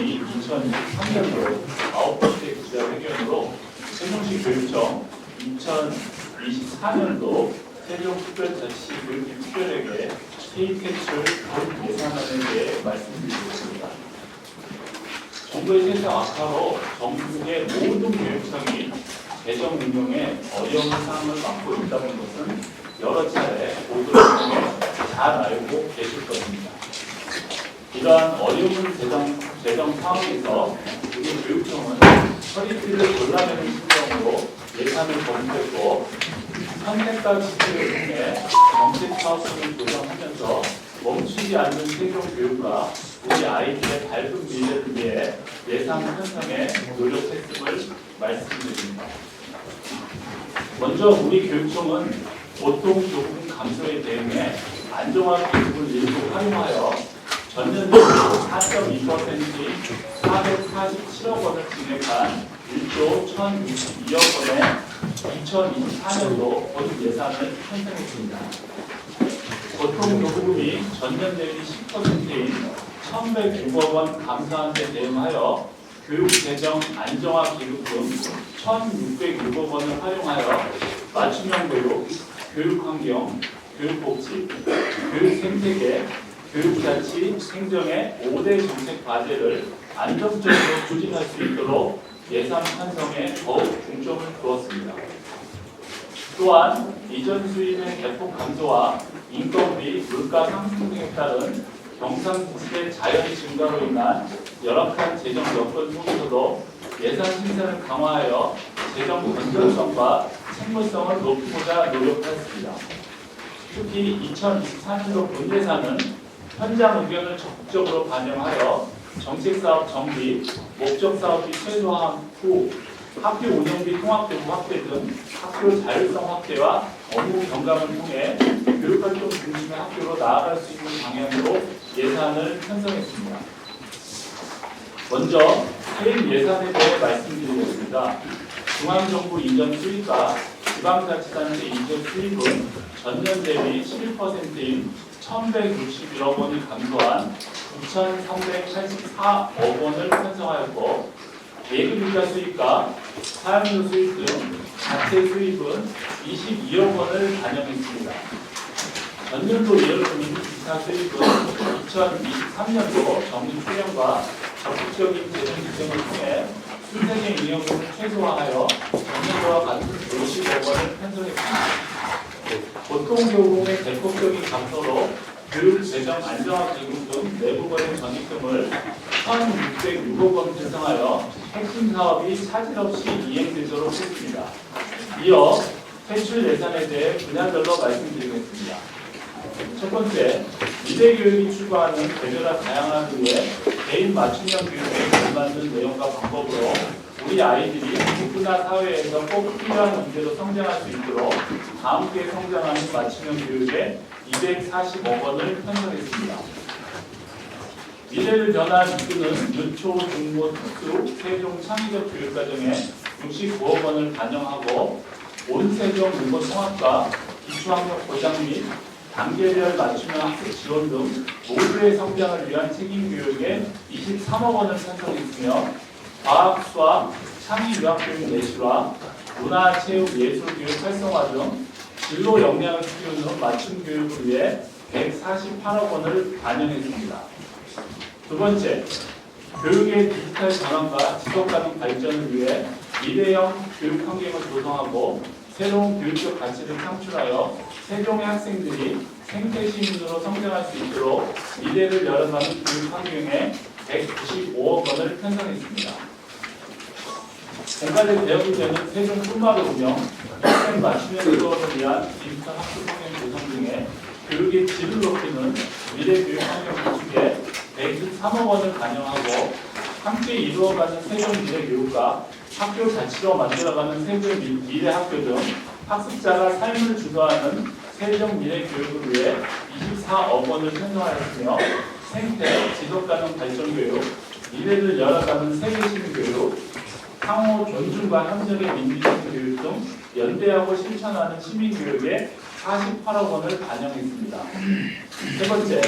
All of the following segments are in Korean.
의견이 2023년도 아홉 번째 기자 회견으로 세종시 교육청 2024년도 세종특별자치 교육팀 특별에게 K캐출 본 예산안에 대해 말씀드리겠습니다. 정부의 세상 악화로 전국의 모든 교육청이 개정 운영에 어려운 상황을 맡고 있다는 것은 여러 차례 보도를 통해 잘 알고 계실 것입니다. 이러한 어려운 재정, 재정 상황에서 우리 교육청은 허리띠를 골라내는 심정으로 예산을 검토했고 선택과 지지를 통해 정책 사업을 조정하면서 멈추지 않는 세종 교육과 우리 아이들의 밝은 미래를 위해 예산 편성에 노력했음을 말씀드립니다. 먼저 우리 교육청은 보통 교분 감소에 대응해 안정화 기금을 일부 활용하여 전년 대비 4.2%인 447억 원을 증액한 1조 1,062억 원의 2024년도 본 예산을 편성했습니다. 보통 교부금이 전년 대비 10%인 1,106억 원 감소한 데 대응하여 교육재정 안정화 기금금 1,606억 원을 활용하여 맞춤형 교육, 교육환경, 교육복지, 교육생태계, 교육자치, 행정의 5대 정책 과제를 안정적으로 추진할 수 있도록 예산 편성에 더욱 중점을 두었습니다. 또한 이전 수입의 대폭 감소와 인건비, 물가 상승 등에 따른 경상지의 자연 증가로 인한 열악한 재정 여건 속에서도 예산 신사를 강화하여 재정 건전성과 책무성을 높이고자 노력했습니다. 특히 2024년도 본 예산은 현장 의견을 적극적으로 반영하여 정책사업 정비, 목적사업비 최소화한 후 학교 운영비 통합되고 확대 등 학교 자율성 확대와 업무 경감을 통해 교육활동 중심의 학교로 나아갈 수 있는 방향으로 예산을 편성했습니다. 먼저 해임 예산에 대해 말씀드리겠습니다. 중앙정부 이전 수입과 지방자치단체 이전 수입은 전년 대비 11%인 1,161억 원이 감소한 2,384억 원을 편성하였고 예금이자 수입과 사용료 수입 등 자체 수입은 22억 원을 반영했습니다. 전년도 예금인 기타 수입은 2023년도 정기 수령과 적극적인 재정 규정을 통해 순세계 잉여금을 최소화하여 전년도와 같은 50억 원을 편성했습니다. 보통 교부금의 대폭적인 감소로 교육 재정 안정화 기금 등 내부관의 전입금을 1,606억 원 편성하여 핵심 사업이 차질 없이 이행되도록 했습니다. 이어 퇴출 예산에 대해 분야별로 말씀드리겠습니다. 첫 번째, 미래 교육이 추구하는 개별화 다양한 이유에 개인 맞춤형 교육에 걸맞는 내용과 방법으로 우리 아이들이 누구나 사회에서 꼭 필요한 문제로 성장할 수 있도록 함께 성장하는 맞춤형 교육에 245억 원을 편성했습니다. 미래를 변화 이끄는 유초, 중고, 특수, 세종 창의적 교육과정에 65억 원을 반영하고 온 세종 문고 통합과 기초학력 보장 및 단계별 맞춤형 학습 지원 등 모두의 성장을 위한 책임 교육에 23억 원을 편성했으며 과학, 수학, 창의 유학 교육 내실화, 문화, 체육, 예술 교육 활성화 등 진로 역량을 키우는 맞춤 교육을 위해 148억 원을 반영했습니다. 두 번째, 교육의 디지털 전환과 지속 가능 발전을 위해 미래형 교육 환경을 조성하고 새로운 교육적 가치를 창출하여 세종의 학생들이 생태 시민으로 성장할 수 있도록 미래를 열어가는 교육 환경에 195억 원을 편성했습니다. 공간의 대역이 되는 세종 품마을 운영, 학생 맞춤형 수업을 위한 디지털 학습 환경 조성 등의 교육의 질을 높이는 미래 교육 환경 구축에 123억 원을 반영하고 함께 이루어가는 세종 미래 교육과 학교 자치로 만들어가는 세종 미- 미래 학교 등 학습자가 삶을 주도하는 세종 미래 교육을 위해 24억 원을 편성하였으며 생태, 지속가능 발전 교육, 미래를 열어가는 세계시민 교육, 상호 존중과 협력의 민주주의 교육 등 연대하고 실천하는 시민교육에 48억 원을 반영했습니다. 세 번째,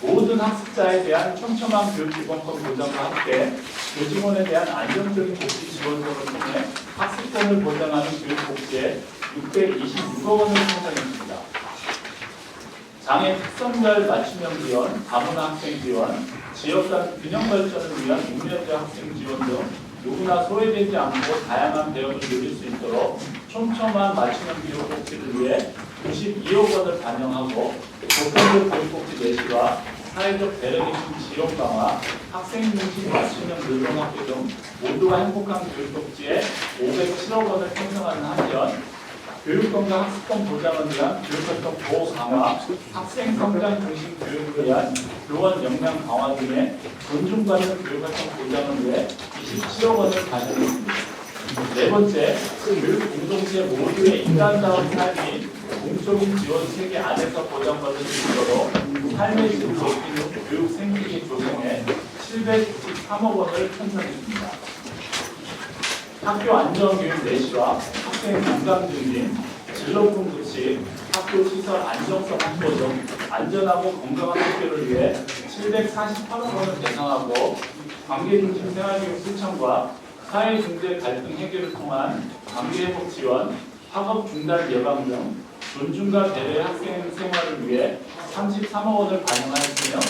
모든 학습자에 대한 촘촘한 교육기본권 보장과 함께 교직원에 대한 안정적인 복지 지원 등을 통해 학습권을 보장하는 교육복지에 626억 원을 편성했습니다. 장애 특성별 맞춤형 지원, 다문화 학생 지원, 지역 간 균형 발전을 위한 육년제 학생 지원 등 누구나 소외되지 않고 다양한 배움을 누릴 수 있도록 촘촘한 맞춤형 교육 복지를 위해 92억 원을 반영하고 보편적 교육복지 내시와 사회적 배려기준 지원 강화, 학생 중심 맞춤형 늘동학교 등 모두가 행복한 교육복지에 507억 원을 편성하는 한편 교육권과 학습권 보장을 위한 교육활동 보호 강화, 학생 성장 중심 교육을 위한 교원 역량 강화 등의 존중받는 교육활동 보장을 위해 27억 원을 반영했습니다. 네 번째, 교육 공동체 모두의 인간다운 삶이 공적인 지원 체계 안에서 보장받을 수 있도록 삶의 질 높이는 교육 생태계 조성에 793억 원을 편성했습니다. 학교 안전교육 내시와 학생 건강 증진, 진로품 구축, 학교 시설 안정성 확보 등 안전하고 건강한 학교를 위해 748억 원을 배상하고 관계중심 생활교육 실천과 사회중재 갈등 해결을 통한 관계회복 지원, 학업 중단 예방 등 존중과 배려의 학생 생활을 위해 33억 원을 반영하였으며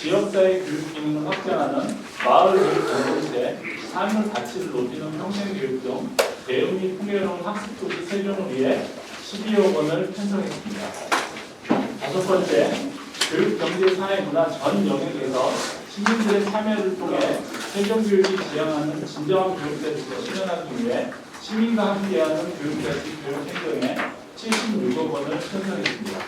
지역사회 교육 기능을 확장하는 마을 교육 공동체, 삶의 가치를 높이는 평생 교육 등 배움 및 풍요로운 학습 도시 세종을 위해 12억 원을 편성했습니다. 다섯 번째, 교육 경제 사회 문화 전 영역에서 시민들의 참여를 통해 세종교육이 지향하는 진정한 교육자치를 실현하기 위해 시민과 함께하는 교육자치 교육 행정에 76억 원을 편성했습니다.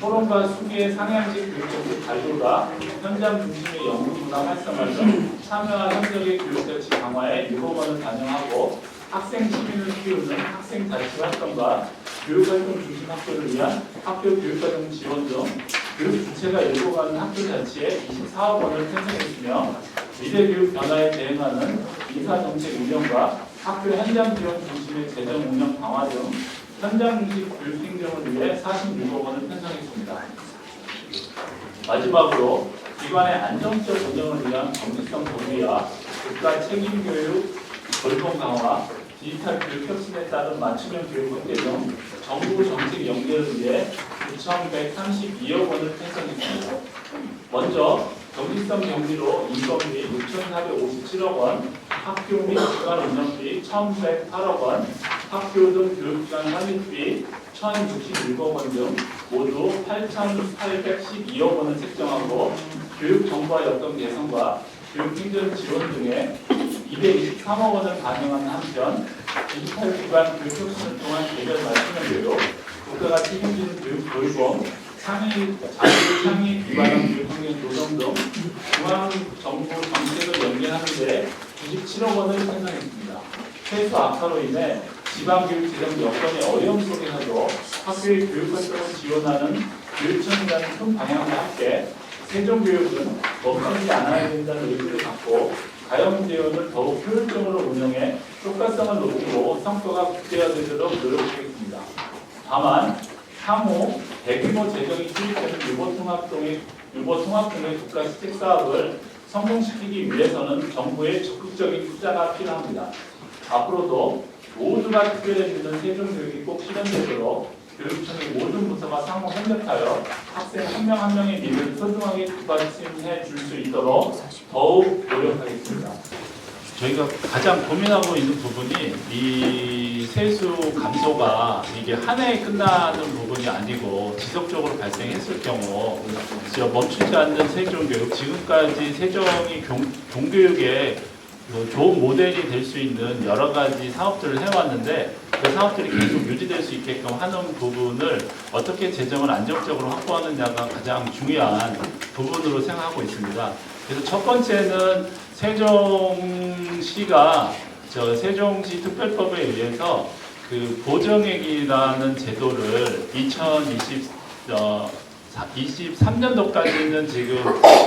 토론과 수기의 상향식 교육정책 발굴과 현장 중심의 연구 문화 활성화 등 참여와 현장의 교육 자치 강화에 6억 원을 반영하고 학생 시민을 키우는 학생 자치 활동과 교육활동 중심 학교를 위한 학교 교육과정 지원 등 교육 주체가 일궈가는 학교 자치에 24억 원을 편성했으며 미래 교육 변화에 대응하는 인사정책 운영과 학교 현장 지원 중심의 재정 운영 강화 등 현장 중심 교육 행정을 위해 46억 원을 편성했습니다. 마지막으로 기관의 안정적 운영을 위한 정기성 도비와 국가 책임 교육, 돌봄 강화, 디지털 교육 혁신에 따른 맞춤형 교육 확대 등 정부 정책 연계를 위해 9,132억 원을 편성했습니다. 먼저 정기성 경비로 인건비 6,457억 원, 학교 및 기관 운영비 1,108억 원, 학교 등 교육기관 설립비 1,061억 원 등 모두 8,812억 원을 책정하고 교육정보화 여건 개선과 교육행정 지원 등에 223억 원을 반영하는 한편 디지털 기반 교육 혁신을 통한 개별 맞춤형 교육, 국가가 책임지는 교육 돌봄, 창의, 자유 창의 기반한 교육 환경 조성 등 중앙 정부 정책을 연계하는 데 97억 원을 편성했습니다. 폐수 악화로 인해 지방교육 재정 여건의 어려움 속에서도 학교의 교육 활동을 지원하는 교육청이라는 큰 방향과 함께 세종교육은 멈추지 않아야 된다는 의지를 갖고 가용 재원을 더욱 효율적으로 운영해 효과성을 높이고 성과가 극대화되도록 노력하겠습니다. 다만 향후 대규모 재정이 투입되는 유보통합동의 유보통합동의 국가 시책 사업을 성공시키기 위해서는 정부의 적극적인 투자가 필요합니다. 앞으로도 모두가 특별히 믿는 세종교육이 꼭 실현되도록 교육청의 모든 부서가 상호 협력하여 학생 한 명 한 명의 미래를 소중하게 뒷받침해 줄 수 있도록 더욱 노력하겠습니다. 저희가 가장 고민하고 있는 부분이 이 세수 감소가 이게 한 해에 끝나는 부분이 아니고 지속적으로 발생했을 경우 멈추지 않는 세종교육 지금까지 세종이 경, 종교육의 그 좋은 모델이 될 수 있는 여러 가지 사업들을 해왔는데 그 사업들이 계속 유지될 수 있게끔 하는 부분을 어떻게 재정을 안정적으로 확보하느냐가 가장 중요한 부분으로 생각하고 있습니다. 그래서 첫 번째는 세종시가 저 세종시 특별법에 의해서 그 보정액이라는 제도를 2020 어, 23년도까지는 지금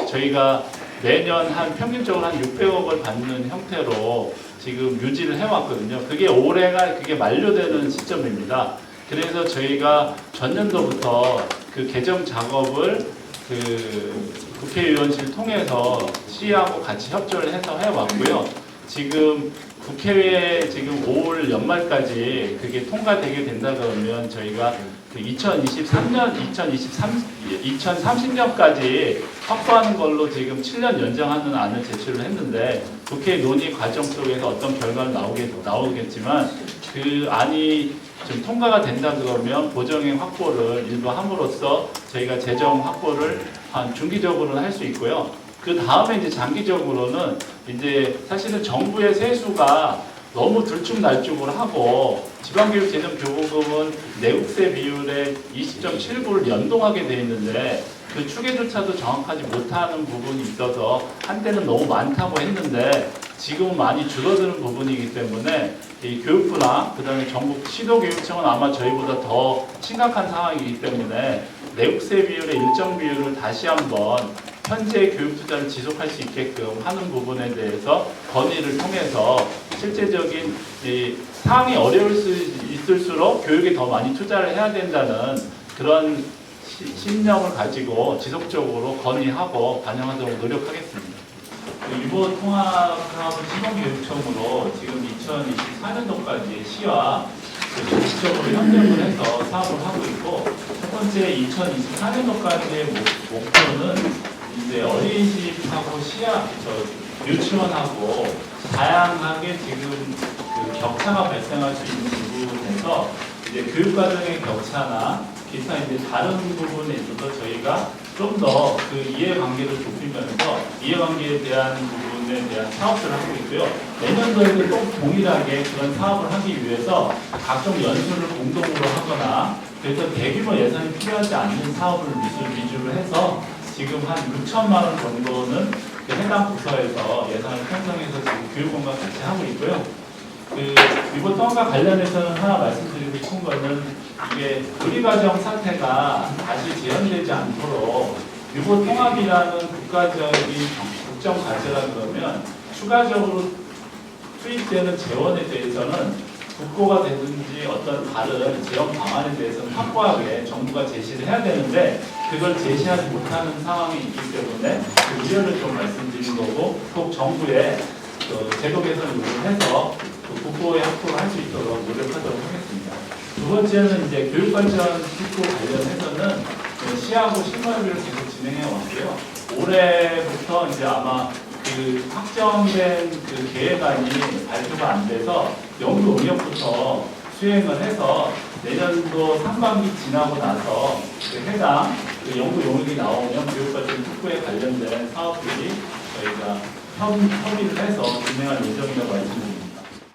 저희가 매년 한 평균적으로 한 600억을 받는 형태로 지금 유지를 해왔거든요. 그게 올해가 그게 만료되는 시점입니다. 그래서 저희가 전년도부터 그 개정 작업을 그 국회의원실 통해서 시하고 같이 협조를 해서 해왔고요. 지금 국회에 지금 5월 연말까지 그게 통과되게 된다 그러면 저희가 그 2023년, 2023, 2030년까지 확보하는 걸로 지금 7년 연장하는 안을 제출을 했는데 국회 논의 과정 속에서 어떤 결과가 나오게, 나오겠지만 그 안이 좀 통과가 된다 그러면 보정액 확보를 일부 함으로써 저희가 재정 확보를 한 중기적으로는 할 수 있고요. 그 다음에 이제 장기적으로는 이제 사실은 정부의 세수가 너무 들쭉날쭉을 하고 지방교육재정교부금은 내국세 비율의 20.79를 연동하게 돼 있는데 그 추계조차도 정확하지 못하는 부분이 있어서 한때는 너무 많다고 했는데 지금은 많이 줄어드는 부분이기 때문에 이 교육부나 그다음에 전국 시도교육청은 아마 저희보다 더 심각한 상황이기 때문에 내국세 비율의 일정 비율을 다시 한번 현재 교육 투자를 지속할 수 있게끔 하는 부분에 대해서 건의를 통해서 실제적인 이 상황이 어려울 수 있을수록 교육에 더 많이 투자를 해야 된다는 그런 시- 신념을 가지고 지속적으로 건의하고 반영하도록 노력하겠습니다. 그 유보 통합사업은 시범교육청으로 지금 2024년도까지 시와 그 적극적으로 협력을 해서 사업을 하고 있고 첫 번째 2024년도까지의 목표는 이제 어린이집하고 시야 저 유치원하고 다양하게 지금 그 격차가 발생할 수 있는 부분에서 이제 교육과정의 격차나 기타 이제 다른 부분에 있어서 저희가 좀 더 그 이해관계를 좁히면서 이해관계에 대한 부분에 대한 사업들을 하고 있고요. 내년도에도 또 동일하게 그런 사업을 하기 위해서 각종 연수를 공동으로 하거나 그래서 대규모 예산이 필요하지 않는 사업을 위주- 위주로 해서 지금 한 6천만 원 정도는 그 해당 부서에서 예산을 편성해서 지금 교육원과 같이 하고 있고요. 그 통과 관련해서는 하나 말씀드리고 싶은 거는 이게 우리과정 사태가 다시 재현되지 않도록 유보 통합이라는 국가적인 국정 과제라 그러면 추가적으로 투입되는 재원에 대해서는 국고가 되든지 어떤 다른 재원 방안에 대해서는 확고하게 정부가 제시를 해야 되는데 그걸 제시하지 못하는 상황이 있기 때문에 그 우려를 좀 말씀드린 거고 꼭 정부에 그 제도 개선 요구를 해서 그 국고에 확보를 할 수 있도록 노력하도록 하겠습니다. 두 번째는 이제 교육관전 특구 관련해서는 그 시하고 실무협의를 계속 진행해 왔고요. 올해부터 이제 아마 그 확정된 그 계획안이 발표가 안 돼서 연구 응역부터 수행을 해서 내년도 상반기 지나고 나서 그 해당 그 연구 용역이 나오면 교육과정 특구에 관련된 사업들이 저희가 협, 협의를 해서 진행할 예정입니다.